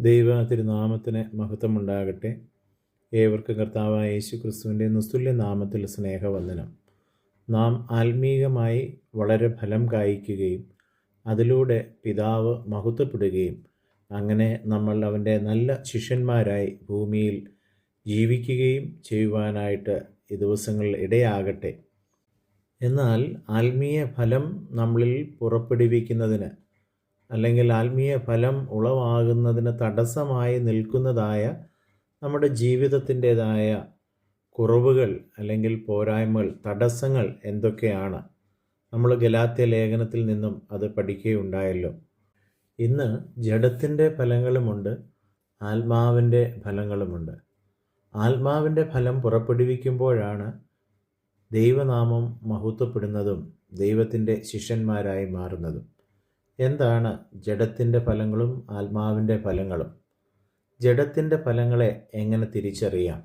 ദൈവ തിരുനാമത്തിന് മഹത്വമുണ്ടാകട്ടെ. ഏവർക്കും കർത്താവായ യേശു ക്രിസ്തുവിന്റെ നിസ്തുല്യ നാമത്തിൽ സ്നേഹവന്ദനം. നാം ആത്മീകമായി വളരെ ഫലം കായ്ക്കുകയും അതിലൂടെ പിതാവ് മഹത്വപ്പെടുകയും അങ്ങനെ നമ്മൾ അവന്റെ നല്ല ശിഷ്യന്മാരായി ഭൂമിയിൽ ജീവിക്കുകയും ചെയ്യുവാനായിട്ട് ഈ ദിവസങ്ങളിൽ ഇടയാകട്ടെ. എന്നാൽ ആത്മീയ ഫലം നമ്മളിൽ പുറപ്പെടുവിക്കുന്നതിന് അല്ലെങ്കിൽ ആത്മീയ ഫലം ഉളവാകുന്നതിന് തടസ്സമായി നിൽക്കുന്നതായ നമ്മുടെ ജീവിതത്തിന്റെതായ കുറവുകൾ അല്ലെങ്കിൽ പോരായ്മകൾ തടസ്സങ്ങൾ എന്തൊക്കെയാണ്? നമ്മൾ ഗലാത്യ ലേഖനത്തിൽ നിന്നും അത് പഠിക്കുകയുണ്ടായല്ലോ. ഇന്ന് ജഡത്തിന്റെ ഫലങ്ങളുമുണ്ട് ആത്മാവിന്റെ ഫലങ്ങളുമുണ്ട്. ആത്മാവിന്റെ ഫലം പുറപ്പെടുവിക്കുമ്പോഴാണ് ദൈവനാമം മഹത്വപ്പെടുന്നതും ദൈവത്തിന്റെ ശിഷ്യന്മാരായി മാറുന്നതും. എന്താണ് ജഡത്തിന്റെ ഫലങ്ങളും ആത്മാവിന്റെ ഫലങ്ങളും? ജഡത്തിന്റെ ഫലങ്ങളെ എങ്ങനെ തിരിച്ചറിയാം?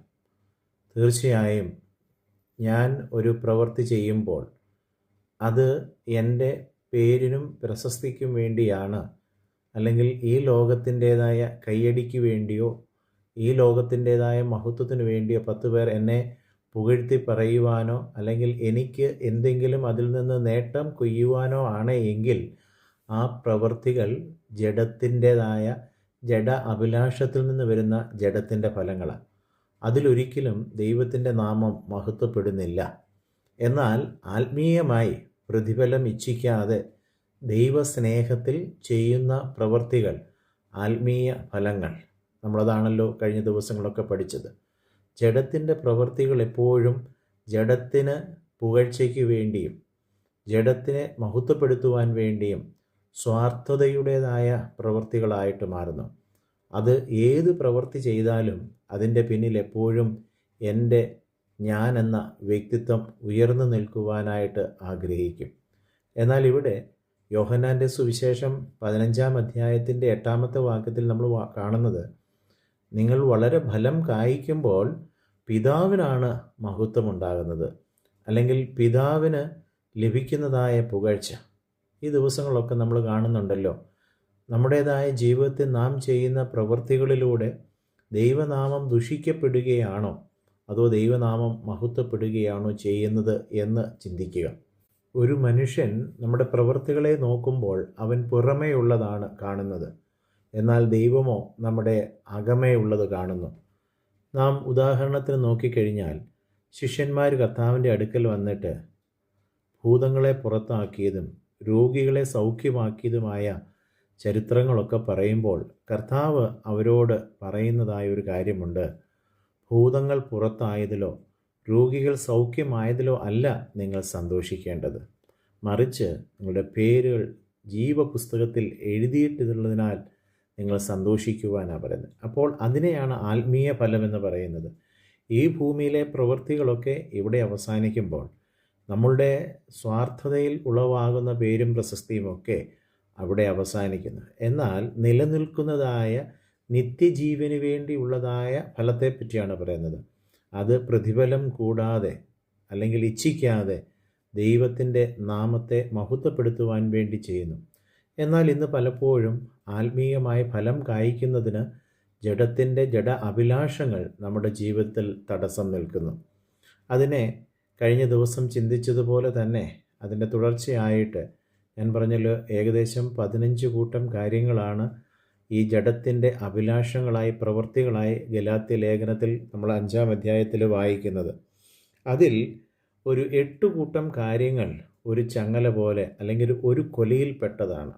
തീർച്ചയായും ഞാൻ ഒരു പ്രവൃത്തി ചെയ്യുമ്പോൾ അത് എന്റെ പേരിനും പ്രശസ്തിക്കും വേണ്ടിയാണ്. അല്ലെങ്കിൽ ഈ ലോകത്തിന്റേതായ കയ്യടിക്ക് വേണ്ടിയോ ഈ ലോകത്തിന്റേതായ മഹത്വത്തിന് വേണ്ടിയോ പത്ത് പേർ എന്നെ പുകഴ്ത്തി പറയുവാനോ അല്ലെങ്കിൽ എനിക്ക് എന്തെങ്കിലും അതിൽ നിന്ന് നേട്ടം കൊയ്യുവാനോ ആണ് എങ്കിൽ ആ പ്രവൃത്തികൾ ജഡത്തിന്റെതായ ജഡ അഭിലാഷത്തിൽ നിന്ന് വരുന്ന ജഡത്തിന്റെ ഫലങ്ങളാണ് അതിലൊരിക്കലും ദൈവത്തിന്റെ നാമം മഹത്വപ്പെടുന്നില്ല. എന്നാൽ ആത്മീയമായി പ്രതിഫലം ഇച്ഛിക്കാതെ ദൈവസ്നേഹത്തിൽ ചെയ്യുന്ന പ്രവൃത്തികൾ ആത്മീയ ഫലങ്ങൾ. നമ്മളതാണല്ലോ കഴിഞ്ഞ ദിവസങ്ങളൊക്കെ പഠിച്ചത്. ജഡത്തിന്റെ പ്രവൃത്തികൾ എപ്പോഴും ജഡത്തിന് പുകഴ്ചയ്ക്ക് വേണ്ടിയും ജഡത്തിനെ മഹത്വപ്പെടുത്തുവാൻ വേണ്ടിയും സ്വാർത്ഥതയുടേതായ പ്രവൃത്തികളായിട്ട് മാറുന്നു. അത് ഏത് പ്രവൃത്തി ചെയ്താലും അതിന്റെ പിന്നിൽ എപ്പോഴും എന്റെ ഞാൻ എന്ന വ്യക്തിത്വം ഉയർന്നു നിൽക്കുവാനായിട്ട് ആഗ്രഹിക്കും. എന്നാൽ ഇവിടെ യോഹന്നാന്റെ സുവിശേഷം പതിനഞ്ചാം അധ്യായത്തിന്റെ എട്ടാമത്തെ വാക്യത്തിൽ നമ്മൾ കാണുന്നത് നിങ്ങൾ വളരെ ഫലം കായ്ക്കുമ്പോൾ പിതാവിനാണ് മഹത്വമുണ്ടാകുന്നത്. അല്ലെങ്കിൽ പിതാവിന് ലഭിക്കുന്നതായ പുകഴ്ച. ഈ ദിവസങ്ങളൊക്കെ നമ്മൾ കാണുന്നുണ്ടല്ലോ. നമ്മുടേതായ ജീവിതത്തിൽ നാം ചെയ്യുന്ന പ്രവൃത്തികളിലൂടെ ദൈവനാമം ദുഷിക്കപ്പെടുകയാണോ? അതോ ദൈവനാമം മഹത്വപ്പെടുകയാണോ ചെയ്യുന്നത് എന്ന് ചിന്തിക്കുക. ഒരു മനുഷ്യൻ നമ്മുടെ പ്രവൃത്തികളെ നോക്കുമ്പോൾ അവൻ പുറമേയുള്ളതാണ് കാണുന്നത്. എന്നാൽ ദൈവമോ നമ്മുടെ അകമേ അകമേയുള്ളത് കാണുന്നു. നാം ഉദാഹരണത്തിന് നോക്കിക്കഴിഞ്ഞാൽ ശിഷ്യന്മാർ കർത്താവിന്റെ അടുക്കൽ വന്നിട്ട് ഭൂതങ്ങളെ പുറത്താക്കിയതും രോഗികളെ സൗഖ്യമാക്കിയതുമായ ചരിത്രങ്ങളൊക്കെ പറയുമ്പോൾ കർത്താവ് അവരോട് പറയുന്നതായ ഒരു കാര്യമുണ്ട്. ഭൂതങ്ങൾ പുറത്തായതിലോ രോഗികൾ സൗഖ്യമായതിലോ അല്ല നിങ്ങൾ സന്തോഷിക്കേണ്ടത്. മറിച്ച് നിങ്ങളുടെ പേരുകൾ ജീവപുസ്തകത്തിൽ എഴുതിയിട്ടുള്ളതിനാൽ നിങ്ങൾ സന്തോഷിക്കുവാനാണ് പറയുന്നത്. അപ്പോൾ അതിനെയാണ് ആത്മീയ ഫലമെന്ന് പറയുന്നത്. ഈ ഭൂമിയിലെ പ്രവൃത്തികളൊക്കെ ഇവിടെ അവസാനിക്കുമ്പോൾ നമ്മളുടെ സ്വാർത്ഥതയിൽ ഉളവാകുന്ന പേരും പ്രശസ്തിയും ഒക്കെ അവിടെ അവസാനിക്കുന്നു. എന്നാൽ നിലനിൽക്കുന്നതായ നിത്യജീവന് വേണ്ടിയുള്ളതായ ഫലത്തെപ്പറ്റിയാണ് പറയുന്നത്. അത് പ്രതിഫലം കൂടാതെ അല്ലെങ്കിൽ ഇച്ഛിക്കാതെ ദൈവത്തിന്റെ നാമത്തെ മഹത്വപ്പെടുത്തുവാൻ വേണ്ടി ചെയ്യുന്നു. എന്നാൽ ഇന്ന് പലപ്പോഴും ആത്മീയമായ ഫലം കായ്ക്കുന്നതിന് ജഡത്തിന്റെ ജഡ അഭിലാഷങ്ങൾ നമ്മുടെ ജീവിതത്തിൽ തടസ്സം നിൽക്കുന്നു. അതിനെ കഴിഞ്ഞ ദിവസം ചിന്തിച്ചതുപോലെ തന്നെ അതിന്റെ തുടർച്ചയായിട്ട് ഞാൻ പറഞ്ഞല്ലോ ഏകദേശം പതിനഞ്ച് കൂട്ടം കാര്യങ്ങളാണ് ഈ ജഡത്തിന്റെ അഭിലാഷങ്ങളായി പ്രവൃത്തികളായി ഗലാത്തി ലേഖനത്തിൽ നമ്മൾ അഞ്ചാം അധ്യായത്തിൽ വായിക്കുന്നത്. അതിൽ ഒരു എട്ട് കൂട്ടം കാര്യങ്ങൾ ഒരു ചങ്ങല പോലെ അല്ലെങ്കിൽ ഒരു കൊലയിൽപ്പെട്ടതാണ്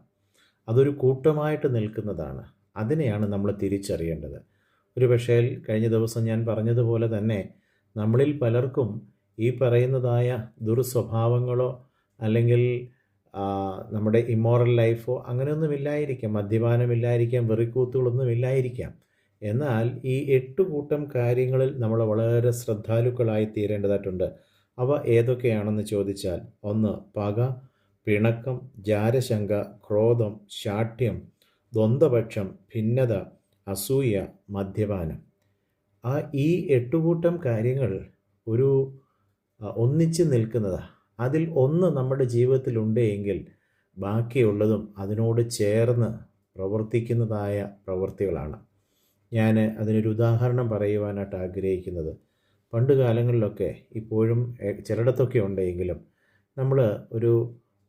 അതൊരു കൂട്ടമായിട്ട് നിൽക്കുന്നതാണ്. അതിനെയാണ് നമ്മൾ തിരിച്ചറിയേണ്ടത്. ഒരു പക്ഷേ കഴിഞ്ഞ ദിവസം ഞാൻ പറഞ്ഞതുപോലെ തന്നെ നമ്മളിൽ പലർക്കും ഈ പറയുന്നതായ ദുർസ്വഭാവങ്ങളോ അല്ലെങ്കിൽ നമ്മുടെ ഇമ്മോറൽ ലൈഫോ അങ്ങനെയൊന്നും ഇല്ലായിരിക്കാം. മദ്യപാനമില്ലായിരിക്കാം വെറിക്കൂത്തുകളൊന്നും ഇല്ലായിരിക്കാം. എന്നാൽ ഈ എട്ട് കൂട്ടം കാര്യങ്ങളിൽ നമ്മൾ വളരെ ശ്രദ്ധാലുക്കളായി തീരേണ്ടതായിട്ടുണ്ട്. അവ ഏതൊക്കെയാണെന്ന് ചോദിച്ചാൽ ഒന്ന് പക പിണക്കം ജാരശങ്ക ക്രോധം ശാഠ്യം ദ്വന്ദ്പക്ഷം ഭിന്നത അസൂയ മദ്യപാനം. ആ ഈ എട്ടുകൂട്ടം കാര്യങ്ങൾ ഒരു ഒന്നിച്ച് നിൽക്കുന്നതാണ് അതിൽ ഒന്ന് നമ്മുടെ ജീവിതത്തിലുണ്ട് എങ്കിൽ ബാക്കിയുള്ളതും അതിനോട് ചേർന്ന് പ്രവർത്തിക്കുന്നതായ പ്രവൃത്തികളാണ്. ഞാൻ അതിനൊരു ഉദാഹരണം പറയുവാനായിട്ട് ആഗ്രഹിക്കുന്നത്. പണ്ട് കാലങ്ങളിലൊക്കെ ഇപ്പോഴും ചിലയിടത്തൊക്കെ ഉണ്ടെങ്കിലും നമ്മൾ ഒരു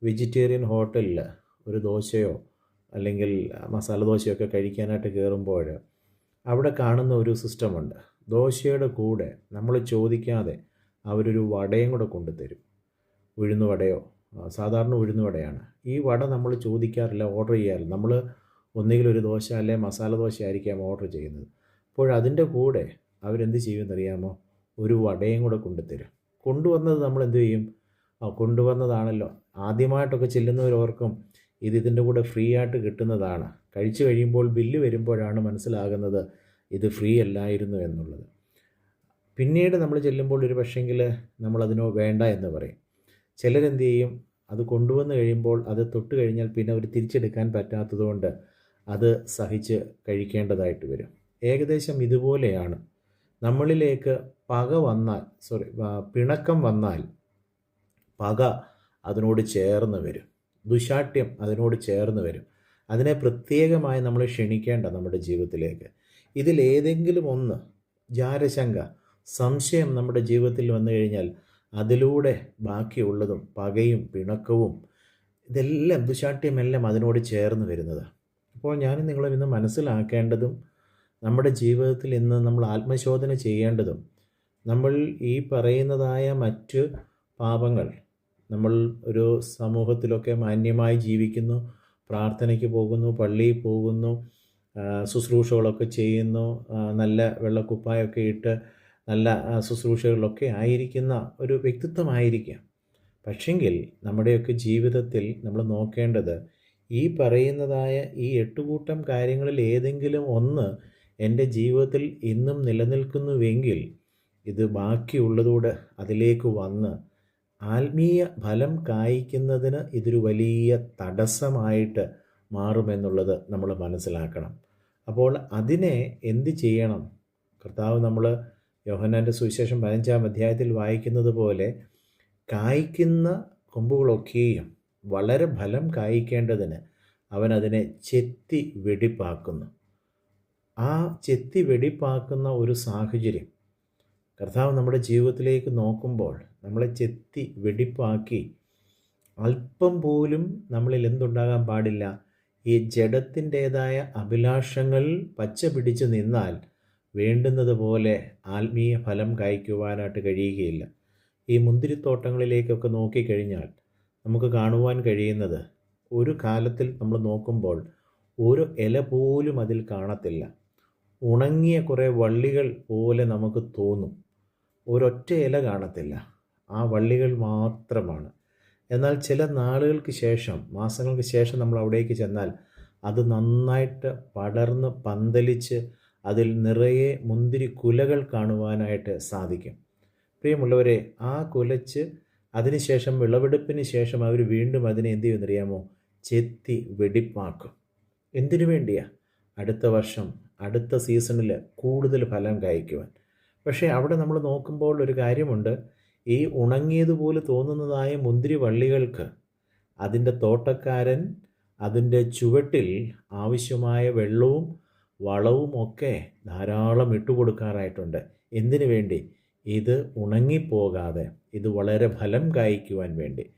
വെജിറ്റേറിയൻ ഹോട്ടലിൽ ഒരു ദോശയോ അല്ലെങ്കിൽ മസാല ദോശയോ ദോശയൊക്കെ കഴിക്കാനായിട്ട് കയറുമ്പോൾ അവിടെ കാണുന്ന ഒരു സിസ്റ്റമുണ്ട്. ദോശയുടെ കൂടെ നമ്മൾ ചോദിക്കാതെ അവരൊരു വടയും കൂടെ കൊണ്ടുതരും. ഉഴുന്ന് വടയോ? സാധാരണ ഉഴുന്ന് വടയാണ്. ഈ വട നമ്മൾ ചോദിക്കാറില്ല ഓർഡർ ചെയ്യാറില്ല. നമ്മൾ ഒന്നുകിൽ ഒരു ദോശ അല്ലെ മസാല ദോശ ആയിരിക്കാം ഓർഡർ ചെയ്യുന്നത്. അപ്പോൾ അതിന്റെ കൂടെ അവരെന്ത് ചെയ്യുമെന്നറിയാമോ ഒരു വടയും കൂടെ കൊണ്ടുതരും. കൊണ്ടുവന്നത് നമ്മൾ എന്ത് ചെയ്യും? കൊണ്ടുവന്നതാണല്ലോ. ആദ്യമായിട്ടൊക്കെ ചെല്ലുന്നവരോർക്കും ഇത് ഇതിന്റെ കൂടെ ഫ്രീ ആയിട്ട് കിട്ടുന്നതാണ്. കഴിച്ചു കഴിയുമ്പോൾ ബില്ല് വരുമ്പോഴാണ് മനസ്സിലാകുന്നത് ഇത് ഫ്രീ അല്ലായിരുന്നു എന്നുള്ളത്. പിന്നീട് നമ്മൾ ചെല്ലുമ്പോൾ ഒരു പക്ഷെങ്കിൽ നമ്മളതിനോ വേണ്ട എന്ന് പറയും. ചിലരെന്ത് ചെയ്യും? അത് കൊണ്ടുവന്ന് കഴിയുമ്പോൾ അത് തൊട്ട് കഴിഞ്ഞാൽ പിന്നെ അവർ തിരിച്ചെടുക്കാൻ പറ്റാത്തതുകൊണ്ട് അത് സഹിച്ച് കഴിക്കേണ്ടതായിട്ട് വരും. ഏകദേശം ഇതുപോലെയാണ്. നമ്മളിലേക്ക് പക വന്നാൽ സോറി പിണക്കം വന്നാൽ പക അതിനോട് ചേർന്ന് വരും. ദുശാഠ്യം അതിനോട് ചേർന്ന് വരും. അതിനെ പ്രത്യേകമായി നമ്മൾ ക്ഷണിക്കേണ്ട നമ്മുടെ ജീവിതത്തിലേക്ക്. ഇതിലേതെങ്കിലും ഒന്ന് ജാരശങ്ക സംശയം നമ്മുടെ ജീവിതത്തിൽ വന്നു കഴിഞ്ഞാൽ അതിലൂടെ ബാക്കിയുള്ളതും പകയും പിണക്കവും ഇതെല്ലാം ദുശാഠ്യമെല്ലാം അതിനോട് ചേർന്ന് വരുന്നത് അപ്പോൾ ഞാൻ നിങ്ങളെ ഇന്ന് മനസ്സിലാക്കേണ്ടതും നമ്മുടെ ജീവിതത്തിൽ ഇന്ന് നമ്മൾ ആത്മശോധന ചെയ്യേണ്ടതും നമ്മൾ ഈ പറയുന്നതായ മറ്റ് പാപങ്ങൾ നമ്മൾ ഒരു സമൂഹത്തിലൊക്കെ മാന്യമായി ജീവിക്കുന്നു പ്രാർത്ഥനയ്ക്ക് പോകുന്നു പള്ളിയിൽ പോകുന്നു ശുശ്രൂഷകളൊക്കെ ചെയ്യുന്നു നല്ല വെള്ളക്കുപ്പായൊക്കെ ഇട്ട് നല്ല ശുശ്രൂഷകളിലൊക്കെ ആയിരിക്കുന്ന ഒരു വ്യക്തിത്വമായിരിക്കാം. പക്ഷെങ്കിൽ നമ്മുടെയൊക്കെ ജീവിതത്തിൽ നമ്മൾ നോക്കേണ്ടത് ഈ പറയുന്നതായ ഈ എട്ടുകൂട്ടം കാര്യങ്ങളിൽ ഏതെങ്കിലും ഒന്ന് എന്റെ ജീവിതത്തിൽ ഇന്നും നിലനിൽക്കുന്നുവെങ്കിൽ ഇത് ബാക്കിയുള്ളതോടെ അതിലേക്ക് വന്ന് ആത്മീയ ഫലം കായ്ക്കുന്നതിന് ഇതൊരു വലിയ തടസ്സമായിട്ട് മാറുമെന്നുള്ളത് നമ്മൾ മനസ്സിലാക്കണം. അപ്പോൾ അതിനെ എന്ത് ചെയ്യണം? കർത്താവ് നമ്മൾ യോഹന്നാന്റെ സുവിശേഷം പതിനഞ്ചാം അധ്യായത്തിൽ വായിക്കുന്നത് പോലെ കായ്ക്കുന്ന കൊമ്പുകളൊക്കെയും വളരെ ഫലം കായ്ക്കേണ്ടതിന് അവൻ അതിനെ ചെത്തി വെടിപ്പാക്കുന്നു. ആ ചെത്തി വെടിപ്പാക്കുന്ന ഒരു സാഹചര്യം കർത്താവ് നമ്മുടെ ജീവിതത്തിലേക്ക് നോക്കുമ്പോൾ നമ്മളെ ചെത്തി വെടിപ്പാക്കി അല്പം പോലും നമ്മളിൽ എന്തുണ്ടാകാൻ പാടില്ല. ഈ ജഡത്തിന്റേതായ അഭിലാഷങ്ങൾ പച്ച പിടിച്ച് നിന്നാൽ വേണ്ടുന്നത് പോലെ ആത്മീയ ഫലം കായ്ക്കുവാനായിട്ട് കഴിയുകയില്ല. ഈ മുന്തിരിത്തോട്ടങ്ങളിലേക്കൊക്കെ നോക്കിക്കഴിഞ്ഞാൽ നമുക്ക് കാണുവാൻ കഴിയുന്നത് ഒരു കാലത്തിൽ നമ്മൾ നോക്കുമ്പോൾ ഒരു ഇല പോലും അതിൽ കാണത്തില്ല. ഉണങ്ങിയ കുറേ വള്ളികൾ പോലെ നമുക്ക് തോന്നും. ഒരൊറ്റ ഇല കാണത്തില്ല. ആ വള്ളികൾ മാത്രമാണ്. എന്നാൽ ചില നാളുകൾക്ക് ശേഷം മാസങ്ങൾക്ക് ശേഷം നമ്മൾ അവിടേക്ക് ചെന്നാൽ അത് നന്നായിട്ട് പടർന്ന് പന്തലിച്ച് അതിൽ നിറയെ മുന്തിരി കുലകൾ കാണുവാനായിട്ട് സാധിക്കും. പ്രിയമുള്ളവരെ ആ കുലച്ച് അതിനുശേഷം വിളവെടുപ്പിന് ശേഷം അവർ വീണ്ടും അതിനെ എന്ത് ചെയ്യുമെന്നറിയാമോ? ചെത്തി വെടിപ്പാക്കും. എന്തിനു വേണ്ടിയാ? അടുത്ത വർഷം അടുത്ത സീസണിൽ കൂടുതൽ ഫലം കായ്ക്കുവാൻ. പക്ഷേ അവിടെ നമ്മൾ നോക്കുമ്പോൾ ഒരു കാര്യമുണ്ട്. ഈ ഉണങ്ങിയതുപോലെ തോന്നുന്നതായ മുന്തിരി വള്ളികൾക്ക് അതിന്റെ തോട്ടക്കാരൻ അതിന്റെ ചുവട്ടിൽ ആവശ്യമായ വെള്ളവും വളവും ഒക്കെ ധാരാളം ഇട്ടുകൊടുക്കാറായിട്ടുണ്ട്. എന്തിനു വേണ്ടി? ഇത് ഉണങ്ങിപ്പോകാതെ ഇത് വളരെ ഫലം കായ്ക്കുവാൻ വേണ്ടി.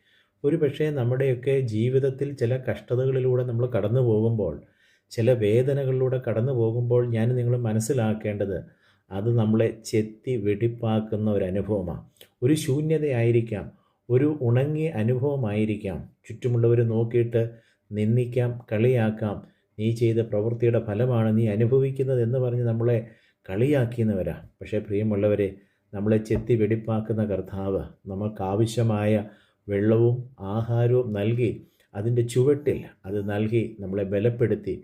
ഒരു പക്ഷേ നമ്മുടെയൊക്കെ ജീവിതത്തിൽ ചില കഷ്ടതകളിലൂടെ നമ്മൾ കടന്നു പോകുമ്പോൾ ചില വേദനകളിലൂടെ കടന്നു പോകുമ്പോൾ ഞാൻ നിങ്ങൾ മനസ്സിലാക്കേണ്ടത് അത് നമ്മളെ ചെത്തി വെടിപ്പാക്കുന്ന ഒരു അനുഭവമാണ്. ഒരു ശൂന്യതയായിരിക്കാം ഒരു ഉണങ്ങിയ അനുഭവമായിരിക്കാം. ചുറ്റുമുള്ളവർ നോക്കിയിട്ട് നിന്ദിക്കാം കളിയാക്കാം നീ ചെയ്ത പ്രവൃത്തിയുടെ ഫലമാണ് നീ അനുഭവിക്കുന്നത് എന്ന് പറഞ്ഞ് നമ്മളെ കളിയാക്കിയെന്നവരാ പക്ഷേ പ്രിയമുള്ളവരെ നമ്മളെ ചെത്തി വെടിപ്പാക്കുന്ന കർത്താവ് നമുക്കാവശ്യമായ വെള്ളവും ആഹാരവും നൽകി അതിന്റെ ചുവട്ടിൽ അത് നൽകി നമ്മളെ ബലപ്പെടുത്തി.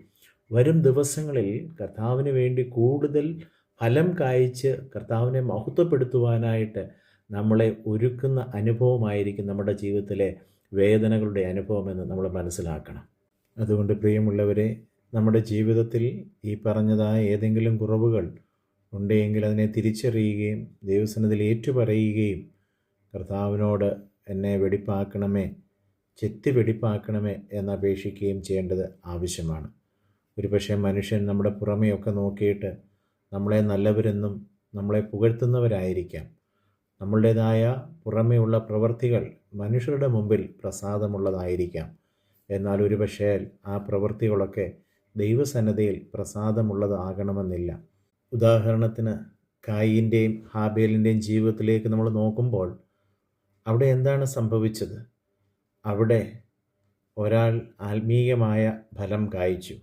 വരും ദിവസങ്ങളിൽ കർത്താവിന് വേണ്ടി കൂടുതൽ ഫലം കായ്ച്ച് കർത്താവിനെ മഹത്വപ്പെടുത്തുവാനായിട്ട് നമ്മളെ ഒരുക്കുന്ന അനുഭവമായിരിക്കും നമ്മുടെ ജീവിതത്തിലെ വേദനകളുടെ അനുഭവമെന്ന് നമ്മൾ മനസ്സിലാക്കണം. അതുകൊണ്ട് പ്രിയമുള്ളവരെ നമ്മുടെ ജീവിതത്തിൽ ഈ പറഞ്ഞതായ ഏതെങ്കിലും കുറവുകൾ ഉണ്ടെങ്കിൽ അതിനെ തിരിച്ചറിയുകയും ദൈവസനത്തിൽ ഏറ്റുപറയുകയും കർത്താവിനോട് എന്നെ വെടിപ്പാക്കണമേ ചെത്തി വെടിപ്പാക്കണമേ എന്നപേക്ഷിക്കുകയും ചെയ്യേണ്ടത് ആവശ്യമാണ്. ഒരു പക്ഷേ മനുഷ്യൻ നമ്മുടെ പുറമെയൊക്കെ നോക്കിയിട്ട് നമ്മളെ നല്ലവരെന്നും നമ്മളെ പുകഴ്ത്തുന്നവരായിരിക്കാം. നമ്മളുടേതായ പുറമെയുള്ള പ്രവൃത്തികൾ മനുഷ്യരുടെ മുമ്പിൽ പ്രസാദമുള്ളതായിരിക്കാം. എന്നാൽ ഒരുപക്ഷേ ആ പ്രവൃത്തികളൊക്കെ ദൈവസന്നദ്ധയിൽ പ്രസാദമുള്ളതാകണമെന്നില്ല. ഉദാഹരണത്തിന് കായിന്റെയും ഹാബേലിന്റെയും ജീവിതത്തിലേക്ക് നമ്മൾ നോക്കുമ്പോൾ അവിടെ എന്താണ് സംഭവിച്ചത്? അവിടെ ഒരാൾ ആത്മീയമായ ഫലം കായ്ച്ചു.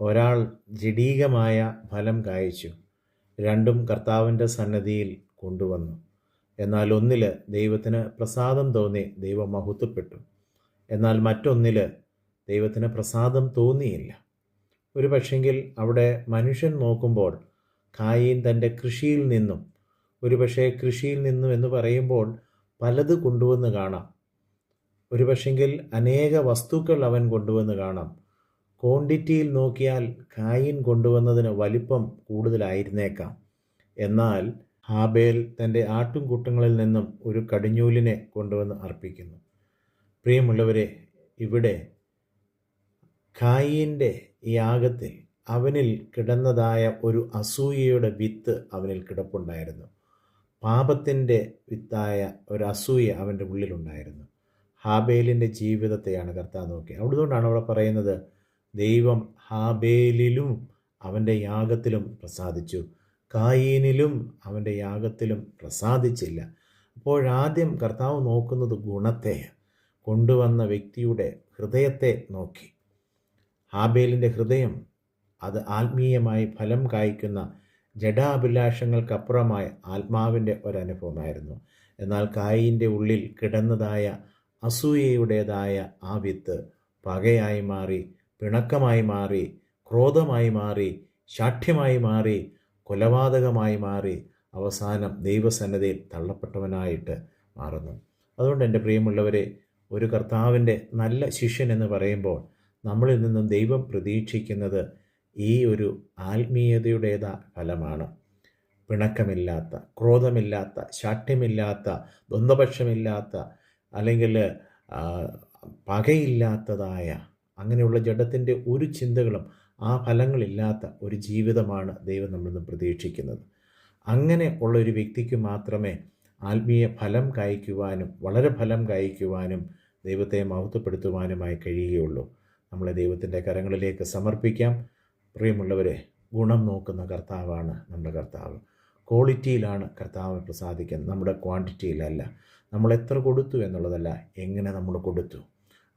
ഒരാൾ ജഡീകമായ ഫലം കായ്ച്ചു. രണ്ടും കർത്താവിന്റെ സന്നദ്ധിയിൽ കൊണ്ടുവന്നു. എന്നാൽ ഒന്നിൽ ദൈവത്തിന് പ്രസാദം തോന്നി ദൈവം മഹത്വപ്പെട്ടു. എന്നാൽ മറ്റൊന്നിൽ ദൈവത്തിന് പ്രസാദം തോന്നിയില്ല. ഒരു പക്ഷെങ്കിൽ അവിടെ മനുഷ്യൻ നോക്കുമ്പോൾ കായീൻ തന്റെ കൃഷിയിൽ നിന്നും ഒരു പക്ഷേ കൃഷിയിൽ നിന്നും എന്ന് പറയുമ്പോൾ പലത് കൊണ്ടുവന്ന് കാണാം. ഒരു പക്ഷെങ്കിൽ അനേക വസ്തുക്കൾ അവൻ കൊണ്ടുവന്ന് കാണാം. ക്വാണ്ടിറ്റിയിൽ നോക്കിയാൽ കായിൻ കൊണ്ടുവന്നതിന് വലിപ്പം കൂടുതലായിരുന്നേക്കാം. എന്നാൽ ഹാബേൽ തന്റെ ആട്ടുംകൂട്ടങ്ങളിൽ നിന്നും ഒരു കടിഞ്ഞൂലിനെ കൊണ്ടുവന്ന് അർപ്പിക്കുന്നു. പ്രിയമുള്ളവരെ ഇവിടെ കായിന്റെ യാഗത്തിൽ അവനിൽ കിടന്നതായ ഒരു അസൂയയുടെ വിത്ത് അവനിൽ കിടപ്പുണ്ടായിരുന്നു. പാപത്തിന്റെ വിത്തായ ഒരു അസൂയ അവന്റെ ഉള്ളിലുണ്ടായിരുന്നു. ഹാബേലിന്റെ ജീവിതത്തെയാണ് കർത്താവ് നോക്കി അവിടുന്നുകൊണ്ടാണ് അവിടെ പറയുന്നത് ദൈവം ഹാബേലിലും അവന്റെ യാഗത്തിലും പ്രസാദിച്ചു. കായീനിലും അവന്റെ യാഗത്തിലും പ്രസാദിച്ചില്ല. അപ്പോഴാദ്യം കർത്താവ് നോക്കുന്നത് ഗുണത്തെ കൊണ്ടുവന്ന വ്യക്തിയുടെ ഹൃദയത്തെ നോക്കി. ഹാബേലിന്റെ ഹൃദയം അത് ആത്മീയമായി ഫലം കായ്ക്കുന്ന ജഡാഭിലാഷങ്ങൾക്കപ്പുറമായ ആത്മാവിന്റെ ഒരനുഭവമായിരുന്നു. എന്നാൽ കായിന്റെ ഉള്ളിൽ കിടന്നതായ അസൂയയുടേതായ ആ വിത്ത് പകയായി മാറി പിണക്കമായി മാറി ക്രോധമായി മാറി ശാഠ്യമായി മാറി കൊലപാതകമായി മാറി അവസാനം ദൈവസന്നതയിൽ തള്ളപ്പെട്ടവനായിട്ട് മാറുന്നു. അതുകൊണ്ട് എന്റെ പ്രിയമുള്ളവരെ ഒരു കർത്താവിന്റെ നല്ല ശിഷ്യൻ എന്ന് പറയുമ്പോൾ നമ്മളിൽ നിന്നും ദൈവം പ്രതീക്ഷിക്കുന്നത് ഈ ഒരു ആത്മീയതയുടേത ഫലമാണ്. പിണക്കമില്ലാത്ത ക്രോധമില്ലാത്ത ശാഠ്യമില്ലാത്ത ദ്വന്ദ്പക്ഷമില്ലാത്ത അല്ലെങ്കിൽ പകയില്ലാത്തതായ അങ്ങനെയുള്ള ജഡത്തിന്റെ ഒരു ചിന്തകളും ആ ഫലങ്ങളില്ലാത്ത ഒരു ജീവിതമാണ് ദൈവം നമ്മളിൽ നിന്ന് പ്രതീക്ഷിക്കുന്നത്. അങ്ങനെ ഉള്ള ഒരു വ്യക്തിക്ക് മാത്രമേ ആത്മീയ ഫലം കായ്ക്കുവാനും വളരെ ഫലം കായ്ക്കുവാനും ദൈവത്തെ മഹത്വപ്പെടുത്തുവാനുമായി കഴിയുകയുള്ളൂ. നമ്മളെ ദൈവത്തിന്റെ കരങ്ങളിലേക്ക് സമർപ്പിക്കാം. പ്രിയമുള്ളവരെ ഗുണം നോക്കുന്ന കർത്താവാണ് നമ്മുടെ കർത്താവ്. ക്വാളിറ്റിയിലാണ് കർത്താവ് പ്രസാദിക്കുന്നത്. നമ്മുടെ ക്വാണ്ടിറ്റിയിലല്ല. നമ്മൾ എത്ര കൊടുത്തു എന്നുള്ളതല്ല എങ്ങനെ നമ്മൾ കൊടുത്തു.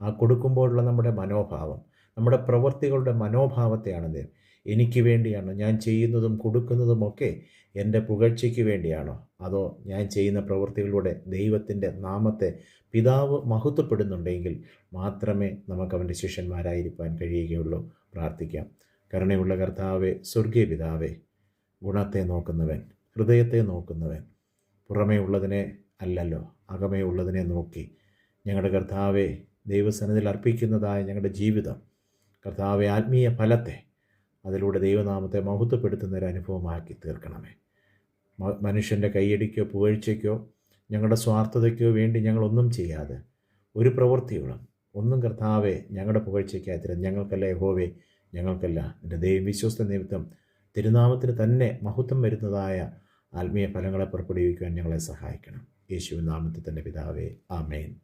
ആ കൊടുക്കുമ്പോഴുള്ള നമ്മുടെ മനോഭാവം നമ്മുടെ പ്രവൃത്തികളുടെ മനോഭാവത്തെയാണ് ദൈവം. എനിക്ക് വേണ്ടിയാണോ? ഞാൻ ചെയ്യുന്നതും കൊടുക്കുന്നതുമൊക്കെ എന്റെ പുകഴ്ചയ്ക്ക് വേണ്ടിയാണോ? അതോ ഞാൻ ചെയ്യുന്ന പ്രവൃത്തികളിലൂടെ ദൈവത്തിന്റെ നാമത്തെ പിതാവ് മഹത്വപ്പെടുന്നുണ്ടെങ്കിൽ മാത്രമേ നമുക്ക് അവന്റെ ശിഷ്യന്മാരായിരിക്കാൻ കഴിയുകയുള്ളൂ. പ്രാർത്ഥിക്കാം. കരുണയുള്ള കർത്താവെ സ്വർഗീയ പിതാവേ ഗുണത്തെ നോക്കുന്നവൻ ഹൃദയത്തെ നോക്കുന്നവൻ പുറമേ ഉള്ളതിനെ അല്ലല്ലോ അകമേ ഉള്ളതിനെ നോക്കി ഞങ്ങളുടെ കർത്താവെ ദൈവസനത്തിൽ അർപ്പിക്കുന്നതായ ഞങ്ങളുടെ ജീവിതം. കർത്താവെ ആത്മീയ ഫലത്തെ അതിലൂടെ ദൈവനാമത്തെ മഹത്വപ്പെടുത്തുന്ന ഒരു അനുഭവമാക്കി തീർക്കണമേ. മനുഷ്യന്റെ കൈയടിക്കോ പുകഴ്ചയ്ക്കോ ഞങ്ങളുടെ സ്വാർത്ഥതയ്ക്കോ വേണ്ടി ഞങ്ങളൊന്നും ചെയ്യാതെ ഒരു പ്രവൃത്തിയോളം ഒന്നും കർത്താവെ ഞങ്ങളുടെ പുകഴ്ചയ്ക്കായി ഞങ്ങൾക്കല്ല യഹോവേ ഞങ്ങൾക്കല്ല. എന്റെ ദൈവം വിശ്വസ്ത നിമിത്തം തിരുനാമത്തിന് തന്നെ മഹത്വം വരുന്നതായ ആത്മീയ ഫലങ്ങളെ പുറപ്പെടുവിക്കുവാൻ ഞങ്ങളെ സഹായിക്കണം. യേശുവിൻ നാമത്തിൽ തന്നെ പിതാവേ ആമേൻ.